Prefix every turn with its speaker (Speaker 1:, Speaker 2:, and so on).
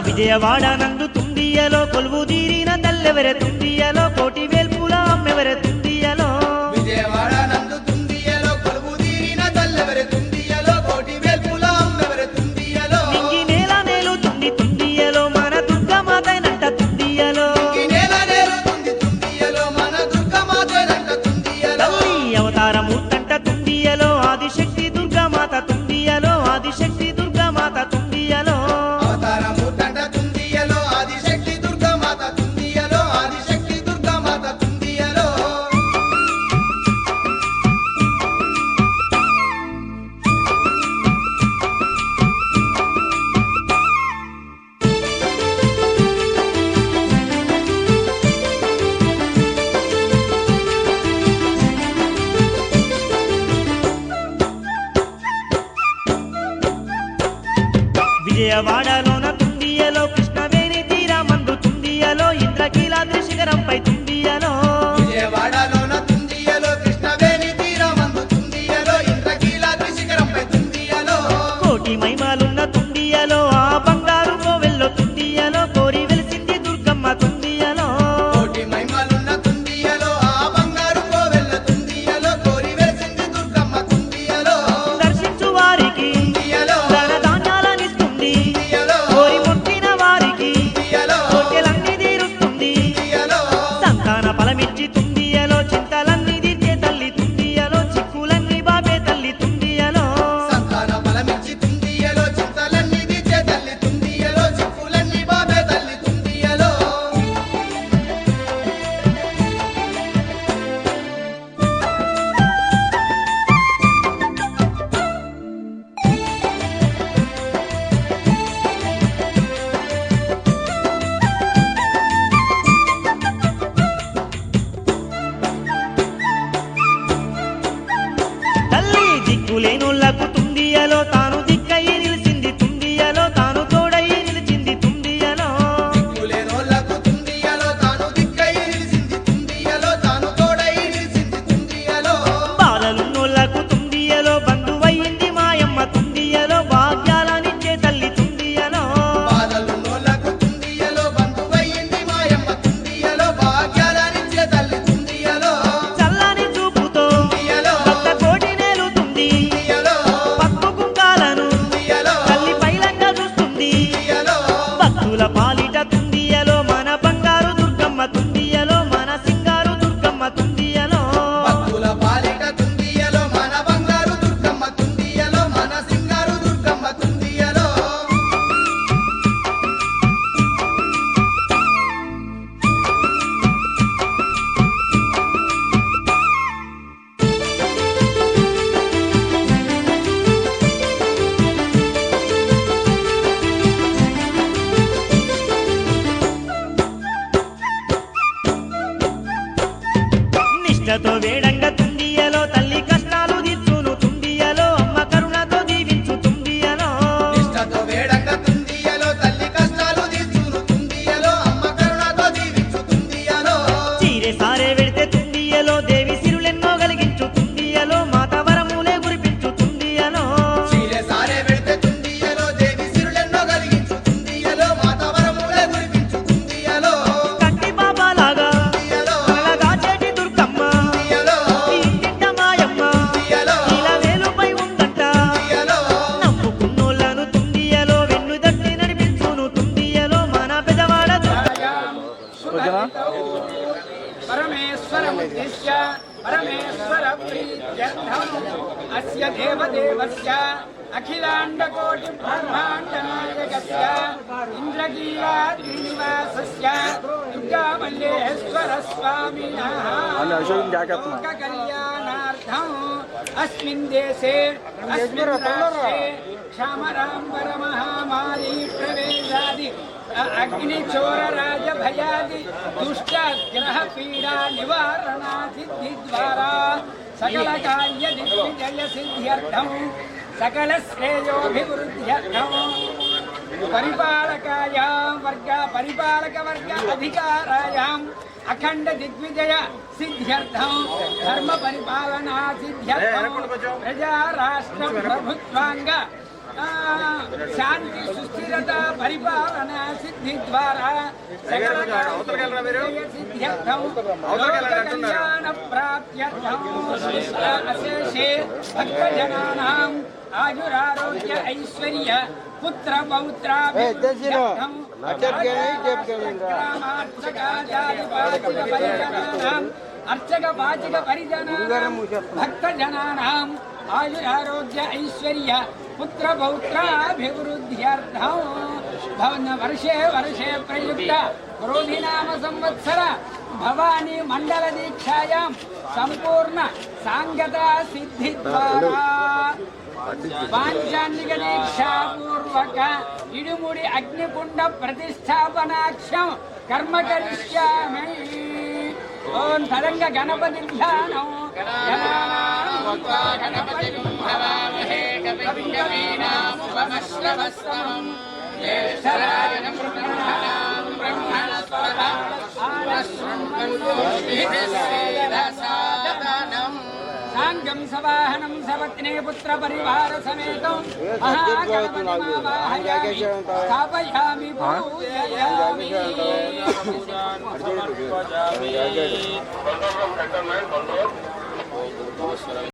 Speaker 1: విజయవాడ నందు
Speaker 2: తుందియలో కొలువు తీరిన తల్లెవరె తుందియలో కోటి వేల్
Speaker 1: విజయవాడలోన తుండియలో కృష్ణవేణి తీరా మందు తుండియలో
Speaker 2: ఇంద్రకీలాద్రి శిఖరంపై
Speaker 3: మధ్యన పరమేశ్వరముద్దిశ్య పరమేశ్వర ప్రీత్యర్థం అస్య దేవదేవస్య అఖిలాండకోటి బ్రహ్మాండనాయకస్య ఇంద్రకీలాద్రినివాసస్య దుర్గామల్లేశ్వర స్వామినః పరమ अग्निचोरराजभयादि दुष्टग्रहपीडा निवारणासिद्धिद्वारा सकलकार्यदिग्विजयसिद्ध्यर्थं सकलश्रेयोऽभिवृद्ध्यर्थं परिपालकायां वर्ग परिपालकवर्ग अधिकारायाम् అఖండ దిగ్విజయ సిద్ధ్యర్థం ధర్మ పరిపాలనా సిద్ధ్యర్థం ప్రజా రాష్ట్ర ప్రభుత్వాంగ శాంతి సుస్థిరత పరిపాలన సిద్ధి ద్వారా కళ్యాణ ప్రాప్త్యర్థం అశేషే భక్తజనానాం ఆయురారోగ్య ఐశ్వర్య పుత్ర పౌత్రాభివృద్ధ్యర్థం అర్చక పాచిక పరిజనానాం భక్త జనానాం ఆయురారోగ్య ఐశ్వర్య పుత్ర పౌత్రాభివృద్ధ్యర్థం. భవన వర్షే వర్షే ప్రయుక్త క్రోధినామ సంవత్సర భవానీ మండల దీక్షాయాం సంపూర్ణ సాంగత సిద్ధి ద్వారా. పాంచాన్నిక దీక్షాపూర్వక ఇడుముడి అగ్నికుండ ప్రతిష్టాపనాక్షం కర్మ కరిష్యామి. ఓం తరంగ గణపతి ధ్యానం. గణపతిం భవామహే కవిం కవీనాముపమశ్రవస్తమం జ్యేష్ఠరాజం బ్రహ్మణాం బ్రహ్మణస్పద. ఆనశృణ్వన్నోతిభిస్సేదసాదనం సాంగం సవాహనం సపత్నే పుత్ర పరివార సమేతం మహాగణపతిమావాహయామి. స్థాపయామి. పూజయామి